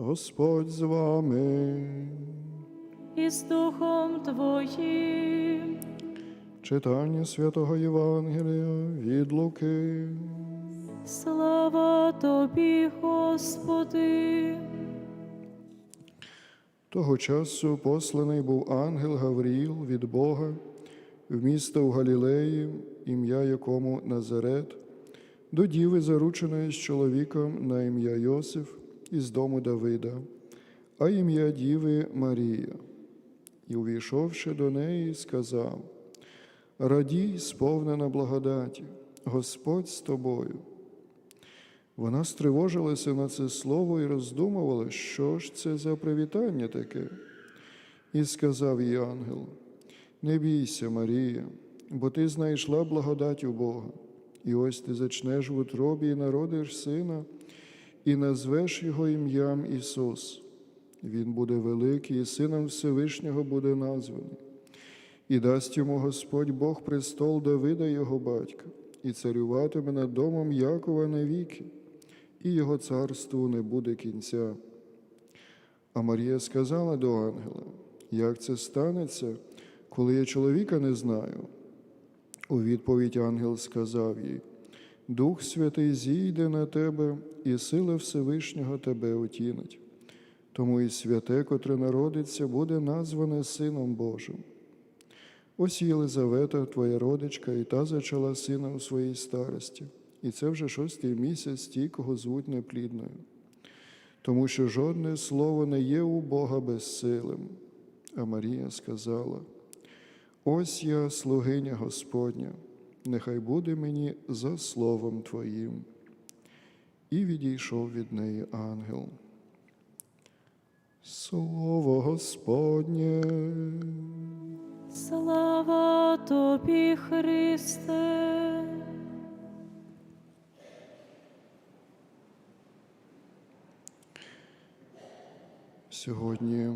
Господь з вами. і з Духом Твоїм. Читання святого Євангелія від Луки. Слава Тобі, Господи. Того часу посланий був ангел Гавріїл від Бога в місто в Галілеї, ім'я якому Назарет, до діви, зарученої з чоловіком на ім'я Йосиф із дому Давида, а ім'я діви Марія. І, увійшовши до неї, сказав: Радій, сповнена благодаті, Господь з тобою. Вона стривожилася на це слово і роздумувала, що ж це за привітання таке. І сказав їй ангел: Не бійся, Марія, бо ти знайшла благодать у Бога, і ось ти зачнеш в утробі і народиш сина, і назвеш його ім'ям Ісус. Він буде великий, і сином Всевишнього буде названий. І дасть йому Господь Бог престол Давида його батька, і царюватиме над домом Якова навіки, і його царству не буде кінця. А Марія сказала до ангела, як це станеться, коли я чоловіка не знаю. У відповідь ангел сказав їй: Дух Святий зійде на тебе, і сила Всевишнього тебе отінить. Тому і святе, котре народиться, буде назване Сином Божим. Ось Єлизавета, твоя родичка, і та зачала сина у своїй старості, і це вже шостий місяць ті, кого звуть неплідною. Тому що жодне слово не є у Бога безсилим. А Марія сказала: Ось я, слугиня Господня, нехай буде мені за словом Твоїм. І відійшов від неї ангел. Слово Господнє. Слава Тобі, Христе. Сьогодні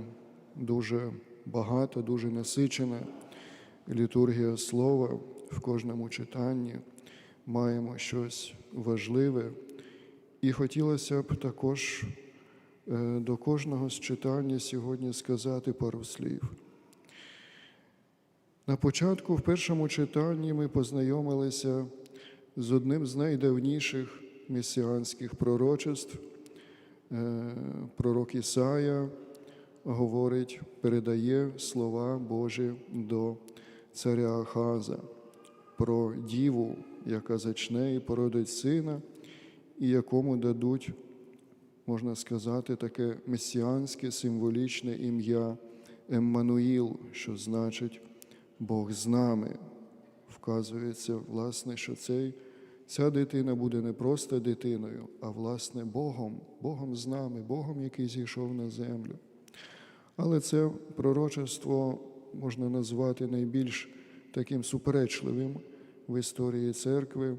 дуже багато, дуже насичена літургія слова в кожному читанні. Маємо щось важливе. І хотілося б також е, до кожного з читання сьогодні сказати пару слів. На початку, в першому читанні, ми познайомилися з одним з найдавніших месіанських пророчеств. Е, Пророк Ісая говорить, передає слова Божі до царя Ахаза про діву, яка зачне і породить сина, і якому дадуть, можна сказати, таке месіанське символічне ім'я Еммануїл, що значить Бог з нами. Вказується, власне, що цей, ця дитина буде не просто дитиною, а власне Богом, Богом з нами, Богом, який зійшов на землю. Але це пророчество можна назвати найбільш таким суперечливим в історії церкви.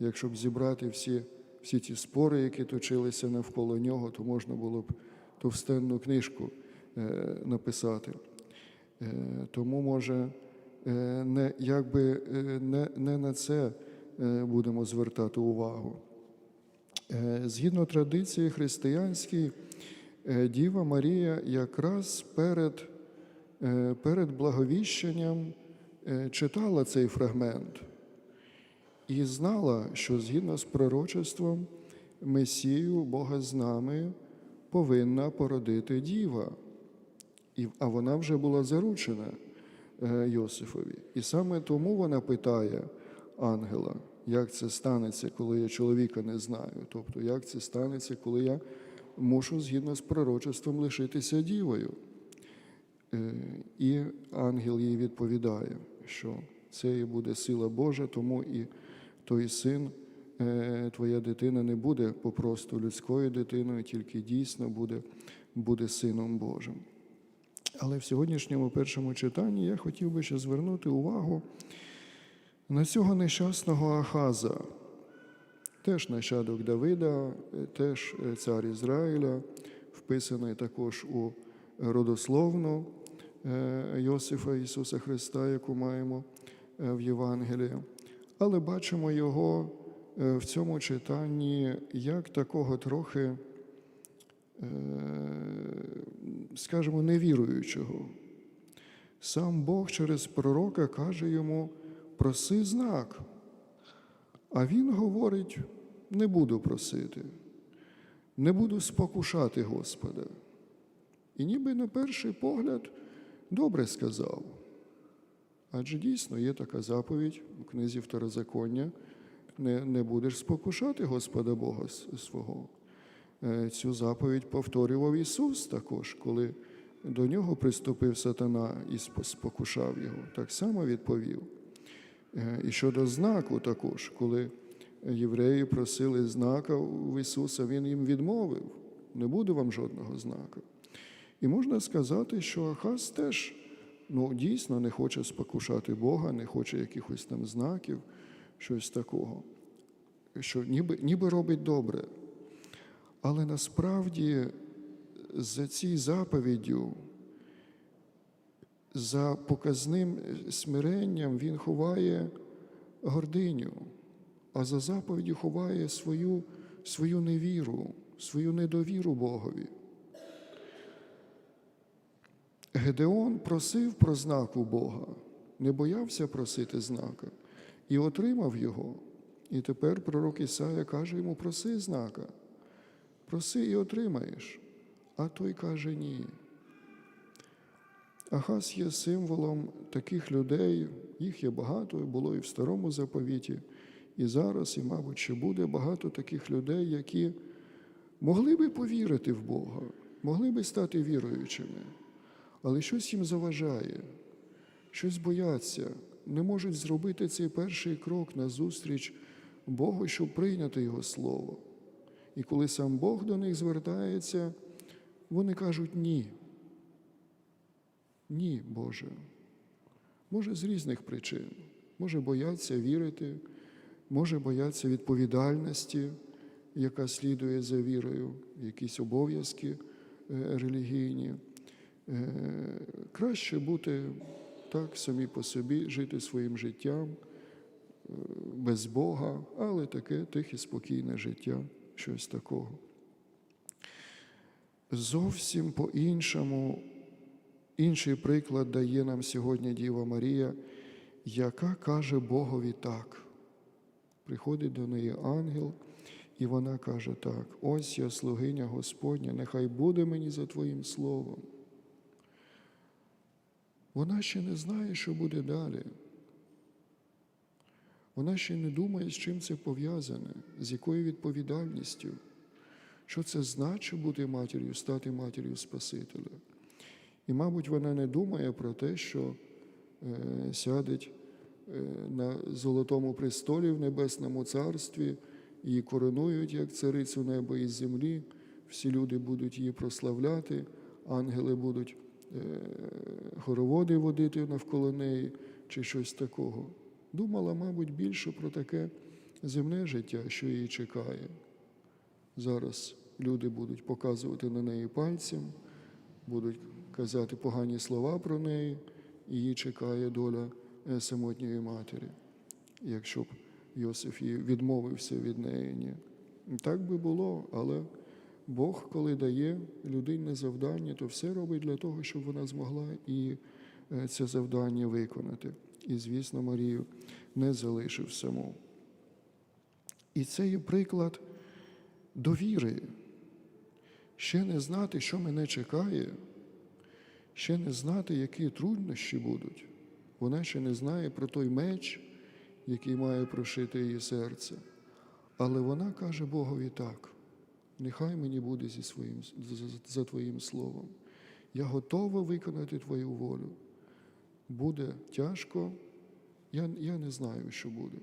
Якщо б зібрати всі, всі ті спори, які точилися навколо нього, то можна було б товстенну книжку е, написати. Е, тому, може, е, не, якби е, не, не на це е, будемо звертати увагу. Е, Згідно традиції християнській, е, Діва Марія якраз перед, перед благовіщенням читала цей фрагмент і знала, що згідно з пророчеством Месію Бога з нами повинна породити діва. А вона вже була заручена е, Йосифові. І саме тому вона питає ангела, як це станеться, коли я чоловіка не знаю. Тобто, як це станеться, коли я мушу згідно з пророчеством лишитися дівою. Е, І ангел їй відповідає, що це і буде сила Божа, тому і той син, е, твоя дитина не буде попросту людською дитиною, тільки дійсно буде, буде сином Божим. Але в сьогоднішньому першому читанні я хотів би ще звернути увагу на цього нещасного Ахаза, теж нащадок Давида, е, теж е, цар Ізраїля, вписаний також у родословну Йосифа Ісуса Христа, яку маємо е, в Євангелії. Але бачимо його е, в цьому читанні як такого трохи е, скажімо, невіруючого. Сам Бог через пророка каже йому: проси знак. А він говорить: не буду просити, не буду спокушати Господа. І ніби на перший погляд добре сказав. Адже дійсно є така заповідь у книзі Второзаконня: не, не будеш спокушати Господа Бога свого. Е, Цю заповідь повторював Ісус також, коли до нього приступив сатана і спокушав його. Так само відповів. Е, І щодо знаку також, коли євреї просили знака у Ісуса, Він їм відмовив. Не буде вам жодного знака. І можна сказати, що Ахаз теж ну, дійсно не хоче спокушати Бога, не хоче якихось там знаків, щось такого, що ніби, ніби робить добре. Але насправді за цією заповіддю, за показним смиренням він ховає гординю, а за заповіддю ховає свою, свою невіру, свою недовіру Богові. Гедеон просив про знак у Бога, не боявся просити знака і отримав його. І тепер пророк Ісая каже йому: проси знака, проси і отримаєш. А той каже ні. Ахаз є символом таких людей, їх є багато, було і в старому заповіті, і зараз, і, мабуть, ще буде багато таких людей, які могли би повірити в Бога, могли би стати віруючими, але щось їм заважає, щось бояться, не можуть зробити цей перший крок назустріч Богу, щоб прийняти Його Слово. І коли сам Бог до них звертається, вони кажуть ні. Ні, Боже. Може, з різних причин. Може, бояться вірити, може, бояться відповідальності, яка слідує за вірою, якісь обов'язки е, релігійні. Е, Краще бути так самі по собі, жити своїм життям е, без Бога, але таке тихе, спокійне життя, щось такого. Зовсім по-іншому інший приклад дає нам сьогодні Діва Марія, яка каже Богові так. Приходить до неї ангел, і вона каже так: ось я слугиня Господня, нехай буде мені за Твоїм словом. Вона ще не знає, що буде далі. Вона ще не думає, з чим це пов'язане, з якою відповідальністю, що це значить бути матір'ю, стати матір'ю Спасителя. І, мабуть, вона не думає про те, що е, сядеть е, на золотому престолі в Небесному Царстві, її коронують як царицю неба і землі, всі люди будуть її прославляти, ангели будуть хороводи водити навколо неї чи щось такого. Думала, мабуть, більше про таке земне життя, що її чекає. Зараз люди будуть показувати на неї пальцем, будуть казати погані слова про неї, її чекає доля е, самотньої матері, якщо б Йосиф відмовився від неї. Ні. Так би було, але Бог, коли дає людині завдання, то все робить для того, щоб вона змогла і е, це завдання виконати. І, звісно, Марію не залишив саму. І це є приклад довіри. Ще не знати, що мене чекає, ще не знати, які труднощі будуть. Вона ще не знає про той меч, який має прошити її серце. Але вона каже Богові так: нехай мені буде зі своїм, за- за Твоїм словом. Я готова виконати Твою волю. Буде тяжко, я, я не знаю, що буде.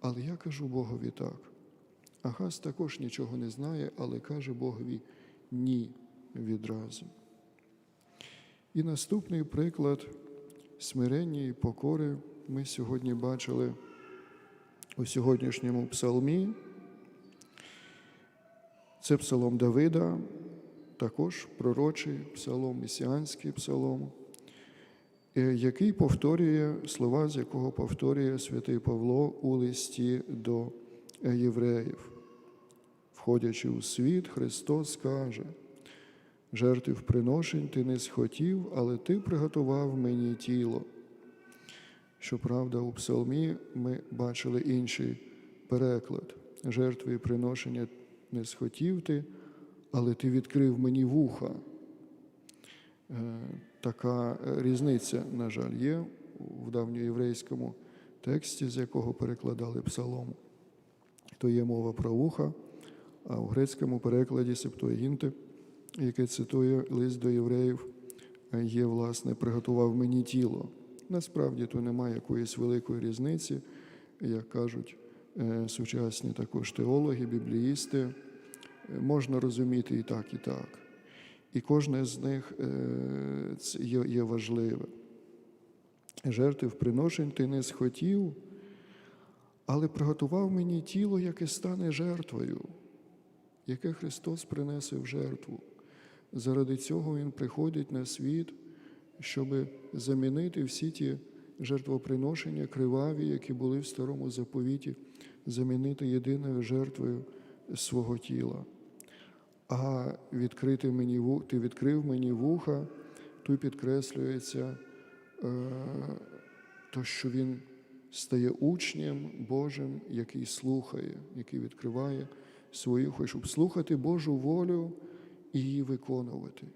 Але я кажу Богові так. Ахаз також нічого не знає, але каже Богові ні відразу. І наступний приклад смирення і покори ми сьогодні бачили у сьогоднішньому псалмі. Це псалом Давида, також пророчий псалом, месіанський псалом, е, який повторює слова, з якого повторює святий Павло у листі до е, євреїв. Входячи у світ, Христос каже: жертв приношень ти не схотів, але ти приготував мені тіло. Щоправда, у псалмі ми бачили інший переклад. Жертви і приношення не схотів ти, але ти відкрив мені вуха. Е, Така е, різниця, на жаль, є в давньоєврейському тексті, з якого перекладали псалом. То є мова про вуха, а у грецькому перекладі Септуагінти, який цитує лист до євреїв, е, є, власне, приготував мені тіло. Насправді то немає якоїсь великої різниці, як кажуть сучасні також теологи, бібліїсти. Е, Можна розуміти і так, і так. І кожне з них е, є важливе. Жертв приношень ти не схотів, але приготував мені тіло, яке стане жертвою, яке Христос принесе в жертву. Заради цього Він приходить на світ, щоб замінити всі ті жертвоприношення криваві, які були в старому заповіті, замінити єдиною жертвою свого тіла. А відкрити мені ти відкрив мені вуха, тут підкреслюється е, то, що він стає учнем Божим, який слухає, який відкриває свої вуха, щоб слухати Божу волю і її виконувати.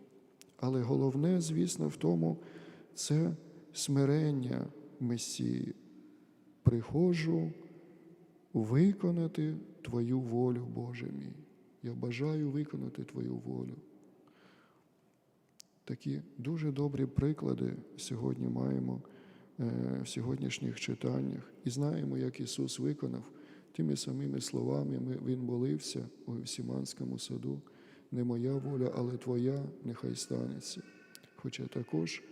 Але головне, звісно, в тому це смирення Месії. Приходжу виконати Твою волю, Боже мій. Я бажаю виконати Твою волю. Такі дуже добрі приклади сьогодні маємо е, в сьогоднішніх читаннях і знаємо, як Ісус виконав тими самими словами. Ми- Він молився у Сіманському саду. Не моя воля, але Твоя нехай станеться. Хоча також,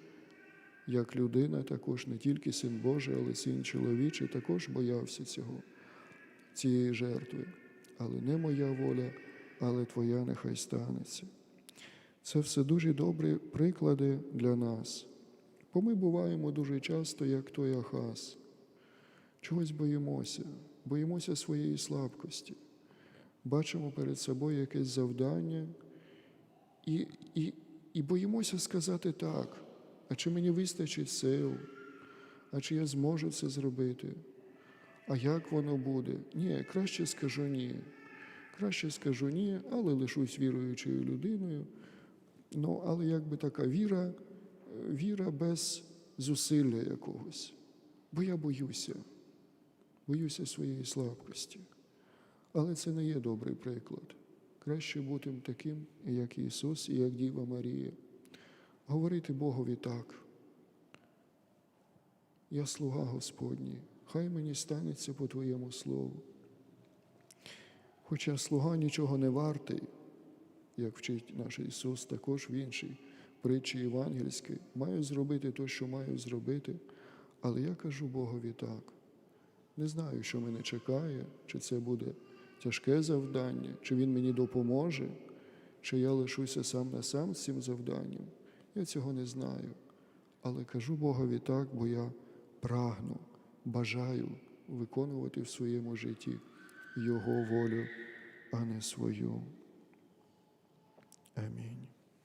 як людина, також не тільки син Божий, але син чоловічий, також боявся цього, цієї жертви. Але не моя воля, але Твоя нехай станеться. Це все дуже добрі приклади для нас. Бо ми буваємо дуже часто, як той Ахаз. Чогось боїмося, боїмося своєї слабкості. Бачимо перед собою якесь завдання і, і, і боїмося сказати так, а чи мені вистачить сил, а чи я зможу це зробити? А як воно буде? Ні, краще скажу ні. Краще скажу ні, але лишусь віруючою людиною. Ну, але якби така віра, е, віра без зусилля якогось. Бо я боюся, боюся своєї слабкості. Але це не є добрий приклад. Краще бути таким, як Ісус і як Діва Марія. Говорити Богові так. Я слуга Господній, хай мені станеться по Твоєму слову. Хоча слуга нічого не вартий, як вчить наш Ісус, також в іншій притчі євангельській, маю зробити те, що маю зробити, але я кажу Богові так. Не знаю, що мене чекає, чи це буде тяжке завдання, чи Він мені допоможе, чи я лишуся сам на сам з цим завданням. Я цього не знаю. Але кажу Богові так, бо я прагну, бажаю виконувати в своєму житті Його волю, а не свою. Амінь.